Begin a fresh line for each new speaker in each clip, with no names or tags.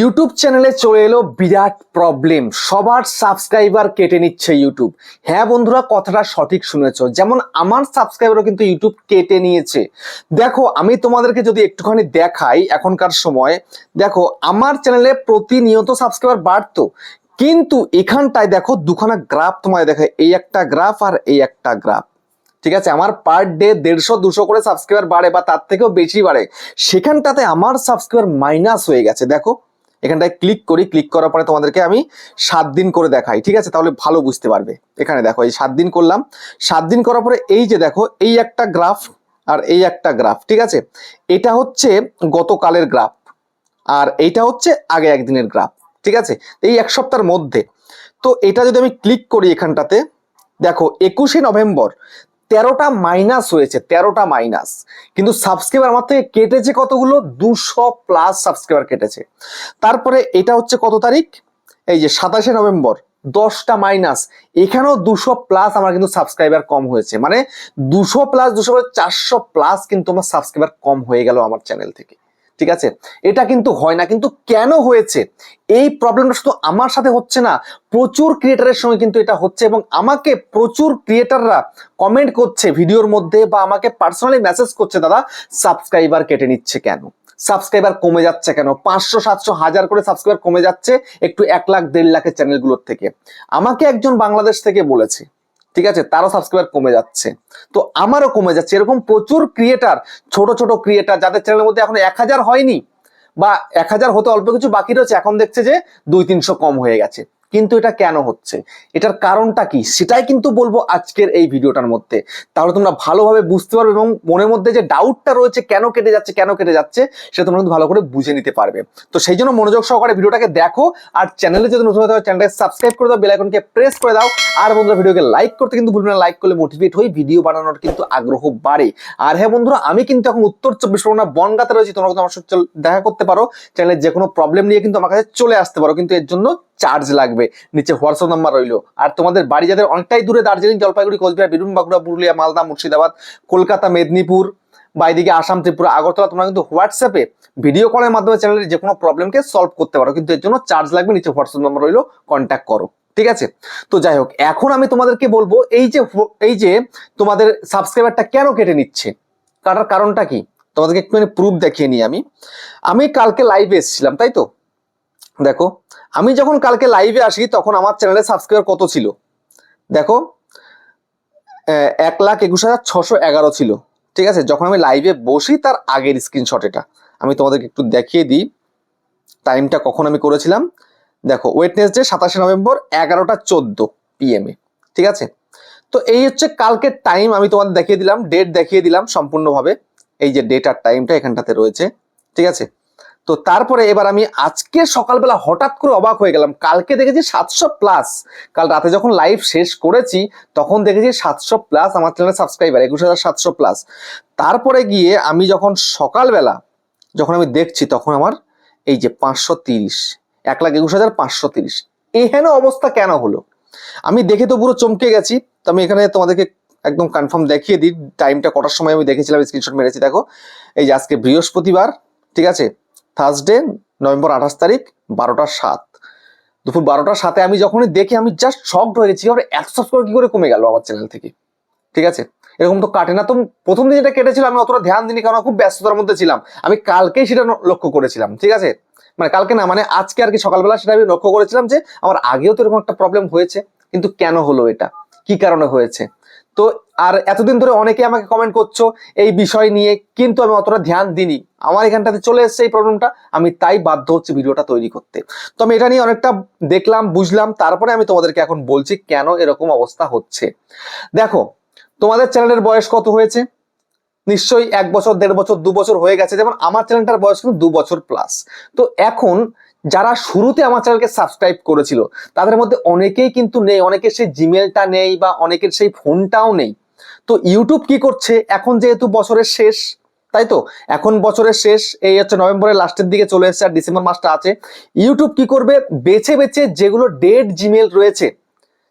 YouTube চ্যানেলে চলে এলো বিরাট প্রবলেম সবার সাবস্ক্রাইবার কেটে নিচ্ছে ইউটিউব। হ্যাঁ বন্ধুরা, কথাটা সঠিক শুনেছ। যেমন আমার সাবস্ক্রাইবারও কিন্তু ইউটিউব কেটে নিয়েছে। দেখো, আমি তোমাদেরকে যদি একটুখানি দেখাই এখনকার সময়, দেখো, আমার চ্যানেলে প্রতিনিয়ত সাবস্ক্রাইবার বাড়তো। কিন্তু এখানটায় দেখো, দুখানা গ্রাফ তোমায় দেখায়। এই একটা গ্রাফ আর এই একটা গ্রাফ ঠিক আছে? আমার পার ডে দেড়শো, দুশো করে সাবস্ক্রাইবার বাড়ে বা তার থেকেও বেশি বাড়ে। সেখানটাতে আমার সাবস্ক্রাইবার মাইনাস হয়ে গেছে। দেখো এখানটায় ক্লিক করি ক্লিক করার পরে তোমাদেরকে আমি সাত দিন করে দেখাই, ঠিক আছে? তাহলে ভালো বুঝতে পারবে। এখানে দেখো, এই সাত দিন করলাম। সাত দিন করার পরে এই যে দেখো, এই একটা গ্রাফ আর এই একটা গ্রাফ ঠিক আছে? এটা হচ্ছে গতকালের গ্রাফ আর এইটা হচ্ছে আগে একদিনের গ্রাফ ঠিক আছে? এই এক সপ্তাহের মধ্যে। তো এটা যদি আমি ক্লিক করি এখানটাতে, দেখো, একুশে নভেম্বর তেরোটা মাইনাস হয়েছে, তেরোটা মাইনাস কিন্তু সাবস্ক্রাইবার আমার থেকে কেটেছে কতগুলো? দুশো প্লাস সাবস্ক্রাইবার কেটেছে। তারপরে এটা হচ্ছে কত তারিখ? এই যে সাতাশে নভেম্বর, দশটা মাইনাস এখানেও দুশো প্লাস আমার কিন্তু সাবস্ক্রাইবার কম হয়েছে। মানে দুশো প্লাস দুশো চারশো প্লাস কিন্তু আমার সাবস্ক্রাইবার কম হয়ে গেল আমার চ্যানেল থেকে। ঠিক আছে? এটা কিন্তু হয় না, কিন্তু কেন হয়েছে? এই প্রবলেমটা শুধু আমার সাথে হচ্ছে না, প্রচুর ক্রিয়েটারের সঙ্গে কিন্তু এটা হচ্ছে এবং আমাকে প্রচুর ক্রিয়েটাররা কমেন্ট করছে ভিডিওর মধ্যে বা আমাকে পার্সোনালি মেসেজ করছে, দাদা সাবস্ক্রাইবার কেটে নিচ্ছে কেন? সাবস্ক্রাইবার কমে যাচ্ছে কেন? পাঁচশো, সাতশো, হাজার করে সাবস্ক্রাইবার কমে যাচ্ছে, একটু এক লাখ, দেড় লাখের চ্যানেলগুলোর থেকে। আমাকে একজন বাংলাদেশ থেকে বলেছে ঠিক আছে? তারও সাবস্ক্রাইবার কমে যাচ্ছে। তো আমারও কমে যাচ্ছে। এরকম প্রচুর ক্রিয়েটার ছোট ছোট ক্রিয়েটার যাদের চ্যানেলের মধ্যে এখন এক হাজার হয়নি বা এক হাজার হতে অল্প কিছু বাকি রয়েছে, এখন দেখছে যে দুই তিনশো কম হয়ে গেছে। কিন্তু এটা কেন হচ্ছে? এটার কারণটা কি? সেটাই কিন্তু বলব আজকের এই ভিডিওটার মধ্যে। তাহলে তোমরা ভালোভাবে বুঝতে পারবে এবং মনের মধ্যে যে ডাউটটা রয়েছে, কেন কেটে যাচ্ছে, কেন কেটে যাচ্ছে, সেটা তোমরা কিন্তু ভালো করে বুঝে নিতে পারবে। তো সেই জন্য মনোযোগ সহকারে ভিডিওটাকে দেখো আর চ্যানেলে যদি নতুন হয় চ্যানেলটাকে সাবস্ক্রাইব করে দাও বেল আইকনকে প্রেস করে দাও। আর বন্ধুরা, ভিডিওকে লাইক করতে কিন্তু ভুলবে না লাইক করলে মোটিভেট হই ভিডিও বানানোর কিন্তু আগ্রহ বাড়ে। আর হ্যাঁ বন্ধুরা, আমি কিন্তু এখন উত্তর চব্বিশ পরগনা বনগাতে রয়েছি, তোমরা কিন্তু আমার সাথে দেখা করতে পারো। চ্যানেলের যে কোনো প্রবলেম নিয়ে কিন্তু আমার কাছে চলে আসতে পারো, কিন্তু এর জন্য চার্জ লাগবে। নিচে হোয়াটসঅ্যাপ নাম্বার রইল। আর তোমাদের বাড়ি যাদের অনেকটাই দূরে দার্জিলিং, জলপাইগুড়ি, কোচবিহার, বীরভূম, বাঁকুড়া, পুরুলিয়া, মালদা, মুর্শিদাবাদ, কলকাতা, মেদিনীপুর বা এদিকে আসাম, ত্রিপুরা, আগরতলা, তোমরা কিন্তু হোয়াটসঅ্যাপে ভিডিও কলের মাধ্যমে চ্যানেলের যে কোনো প্রবলেমকে সলভ করতে পারো। কিন্তু এর জন্য চার্জ লাগবে, নিচে হোয়াটসঅ্যাপ নাম্বার রইল কন্ট্যাক্ট করো। ঠিক আছে? তো যাই হোক, এখন আমি তোমাদেরকে বলব, এই যে এই যে তোমাদের সাবস্ক্রাইবারটা কেন কেটে নিচ্ছে? কাটার কারণটা কি? তোমাদেরকে একটুখানি প্রুফ দেখিয়ে নিই আমি। আমি কালকে লাইভে এসেছিলাম, তাই তো? দেখো আমি যখন কালকে লাইভে আসি, তখন আমার চ্যানেলে সাবস্ক্রাইবার কত ছিল? দেখো এক লাখ একুশ হাজার ছশো এগারো ছিল। ঠিক আছে? যখন আমি লাইভে বসি, তার আগের স্ক্রিনশট এটা। আমি তোমাদেরকে একটু দেখিয়ে দিই। টাইমটা কখন আমি করেছিলাম? দেখো ওয়েটনেসডে সাতাশে নভেম্বর, এগারোটা চোদ্দ পিএম এ ঠিক আছে? তো এই হচ্ছে কালকের টাইম আমি তোমাদের দেখিয়ে দিলাম ডেট দেখিয়ে দিলাম সম্পূর্ণভাবে। এই যে ডেট আর টাইমটা এখানটাতে রয়েছে। ঠিক আছে? তো তারপরে এবার আমি আজকে সকালবেলা হঠাৎ করে অবাক হয়ে গেলাম। কালকে দেখেছি সাতশো প্লাস কাল রাতে যখন লাইভ শেষ করেছি, তখন দেখেছি সাতশো প্লাস আমার চ্যানেলের সাবস্ক্রাইবার একুশ হাজার সাতশো প্লাস তারপরে গিয়ে আমি যখন সকালবেলা যখন আমি দেখছি, তখন আমার এই যে পাঁচশো তিরিশ, এক লাখ একুশ হাজার পাঁচশো তিরিশ, এহেন অবস্থা কেন হলো? আমি দেখে তো পুরো চমকে গেছি। তো আমি এখানে তোমাদেরকে একদম কনফার্ম দেখিয়ে দিই। টাইমটা কটার সময় আমি দেখেছিলাম স্ক্রিনশট মেরেছি, দেখো। এই যে আজকে বৃহস্পতিবার, ঠিক আছে? থার্সডে নভেম্বর আঠাশ তারিখ, বারোটা সাত। দুপুর বারোটার সাথে আমি যখনই দেখি, আমি জাস্ট শকড হয়ে গেছি একশো করে কি করে কমে গেল আমার চ্যানেল থেকে? ঠিক আছে? এরকম তো কাটে না। তো প্রথম দিন যেটা কেটেছিল, আমি অতটা ধ্যান দিইনি, কারণ খুব ব্যস্ততার মধ্যে ছিলাম। আমি কালকেই সেটা লক্ষ্য করেছিলাম, ঠিক আছে? মানে কালকে না মানে আজকে আর কি সকালবেলা সেটা আমি লক্ষ্য করেছিলাম যে, আমার আগেও তো এরকম একটা প্রবলেম হয়েছে, কিন্তু কেন হলো এটা? কি কারণে হয়েছে? তো আর এতদিন ধরে অনেকে আমাকে কমেন্ট করছ এই বিষয় নিয়ে, কিন্তু আমি অতটা ধ্যান দিইনি। আমার এখানটাতে চলে এসেছে এই প্রবলেমটা আমি তাই বাধ্য হচ্ছে ভিডিওটা তৈরি করতে। তো আমি এটা নিয়ে অনেকটা দেখলাম, বুঝলাম, তারপরে আমি তোমাদেরকে এখন বলছি কেন এরকম অবস্থা হচ্ছে। দেখো, তোমাদের চ্যানেলের বয়স কত হয়েছে? নিশ্চয়ই এক বছর, দেড় বছর, দু বছর হয়ে গেছে। যেমন আমার চ্যানেলটার বয়স কিন্তু দু বছর প্লাস তো এখন যারা শুরুতে আমার চ্যানেলকে সাবস্ক্রাইব করেছিল, তাদের মধ্যে অনেকেই কিন্তু নেই, অনেকের সেই জিমেলটা নেই বা অনেকের সেই ফোনটাও নেই। তো ইউটিউব কি করছে? এখন যেহেতু বছরের শেষ, তাই তো? এখন বছরের শেষ, এই হচ্ছে নভেম্বরের লাস্টের দিকে চলে এসেছে আর ডিসেম্বর মাসটা আছে। ইউটিউব কি করবে? বেছে বেছে যেগুলো ডেড জিমেল রয়েছে,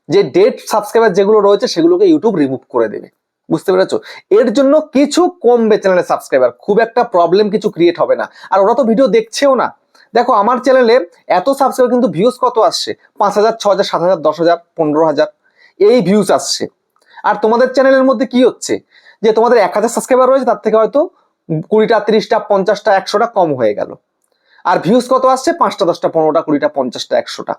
যে ডেট সাবস্ক্রাইবার যেগুলো রয়েছে, সেগুলোকে ইউটিউব রিমুভ করে দেবে। বুঝতে পেরেছ? এর জন্য কিছু কমবে চ্যানেলের সাবস্ক্রাইবার খুব একটা প্রবলেম কিছু ক্রিয়েট হবে না। আর ওরা তো ভিডিও দেখছেও না। দেখো, আমার চ্যানেলে এত সাবস্ক্রাইব কিন্তু ভিউজ কত আসছে? পাঁচ হাজার ছ হাজার, সাত হাজার, দশ হাজার, পনেরো হাজার। এই ভিউজ আসছে। আর তোমাদের চ্যানেলের মধ্যে কি হচ্ছে? যে তোমাদের এক হাজার সাবস্ক্রাইবার রয়েছে, তার থেকে হয়তো কুড়িটা, তিরিশটা, পঞ্চাশটা, একশোটা কম হয়ে গেল। আর ভিউজ কত আসছে? পাঁচটা, দশটা, পনেরোটা, কুড়িটা, পঞ্চাশটা, একশোটা।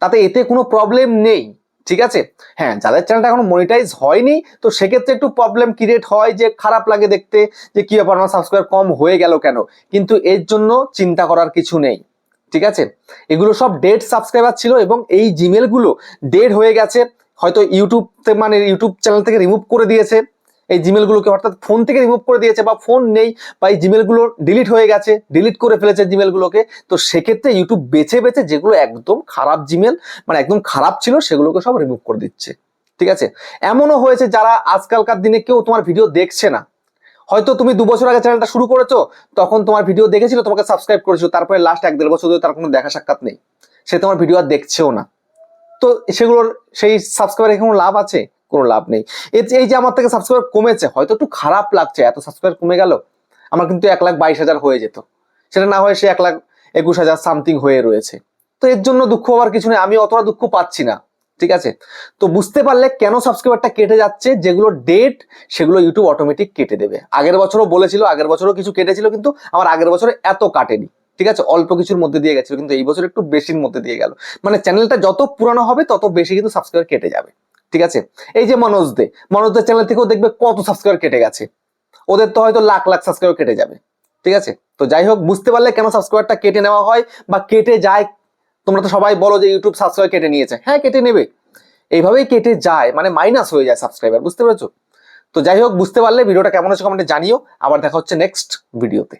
তাতে এতে কোনো প্রবলেম নেই। ঠিক আছে? হ্যাঁ যাদের চ্যানেলটা এখন মনিটাইজ হয়নি, তো সেক্ষেত্রে একটু প্রবলেম ক্রিয়েট হয় যে খারাপ লাগে দেখতে যে কী ব্যাপার, আমার সাবস্ক্রাইব কম হয়ে গেল কেন? কিন্তু এর জন্য চিন্তা করার কিছু নেই, ঠিক আছে? এগুলো সব ডেড সাবস্ক্রাইবার ছিল এবং এই জিমেলগুলো ডেড হয়ে গেছে, হয়তো ইউটিউব মানে ইউটিউব চ্যানেল থেকে রিমুভ করে দিয়েছে। এই জিমেলগুলোকে অর্থাৎ ফোন থেকে রিমুভ করে দিয়েছে বা ফোন নেই বা এই জিমেলগুলো ডিলিট হয়ে গেছে ডিলিট করে ফেলেছে জিমেলগুলোকে তো সেক্ষেত্রে ইউটিউব বেছে বেছে যেগুলো একদম খারাপ জিমেল মানে একদম খারাপ ছিল সেগুলোকে সব রিমুভ করে দিচ্ছে। ঠিক আছে? এমনও হয়েছে যারা আজকালকার দিনে কেউ তোমার ভিডিও দেখছে না। হয়তো তুমি দু বছর আগে চ্যানেলটা শুরু করেছ, তখন তোমার ভিডিও দেখেছিল, তোমাকে সাবস্ক্রাইব করেছিল, তারপরে লাস্ট এক দেড় বছর ধরে তার কোনো দেখা সাক্ষাৎ নেই। সে তোমার ভিডিও আর দেখছেও না। তো সেগুলোর, সেই সাবস্ক্রাইবার কোনো লাভ আছে? কোনো লাভ নেই। এই যে- আমার থেকে সাবস্ক্রাইবার কমেছে, হয়তো একটু খারাপ লাগছে, এত সাবস্ক্রাইবার কমে গেল, আমার কিন্তু এক লাখ বাইশ হাজার হয়ে যেত। সেটা না হয়ে সে এক লাখ একুশ হাজার সামথিং হয়ে রয়েছে। তো এর জন্য দুঃখ হওয়ার কিছু নেই, আমি অতটা দুঃখ পাচ্ছি না, ঠিক আছে? তো বুঝতে পারলে কেন সাবস্ক্রাইবারটা কেটে যাচ্ছে, যেগুলো ডেট সেগুলো ইউটিউব অটোমেটিক কেটে দেবে। আগের বছরও বলেছিল, আগের বছরও কিছু কেটেছিল, কিন্তু আমার আগের বছরে এত কাটেনি, ঠিক আছে? অল্প কিছুর মধ্যে দিয়ে গেছিল, কিন্তু এই বছর একটু বেশির মধ্যে দিয়ে গেল। মানে চ্যানেলটা যত পুরানো হবে, তত বেশি কিন্তু সাবস্ক্রাইবার কেটে যাবে। ঠিক আছে? এই যে মনোজ দে মনোজ দে চ্যানেল থেকেও দেখবে কত সাবস্ক্রাইবার কেটে গেছে। ওদের তো হয়তো লাখ লাখ সাবস্ক্রাইবার কেটে যাবে। ঠিক আছে? তো যাই হোক, বুঝতে পারলে কেন সাবস্ক্রাইবারটা কেটে নেওয়া হয় বা কেটে যায়? তোমরা তো সবাই বলো যে ইউটিউব সাবস্ক্রাইব কেটে নিয়েছে। হ্যাঁ কেটে নেবে। এইভাবেই কেটে যায় মানে মাইনাস হয়ে যায় সাবস্ক্রাইবার বুঝতে পেরেছ? তো যাই হোক, বুঝতে পারলে ভিডিওটা কেমন হচ্ছে কমেন্টে জানিও। আবার দেখা হচ্ছে নেক্সট ভিডিওতে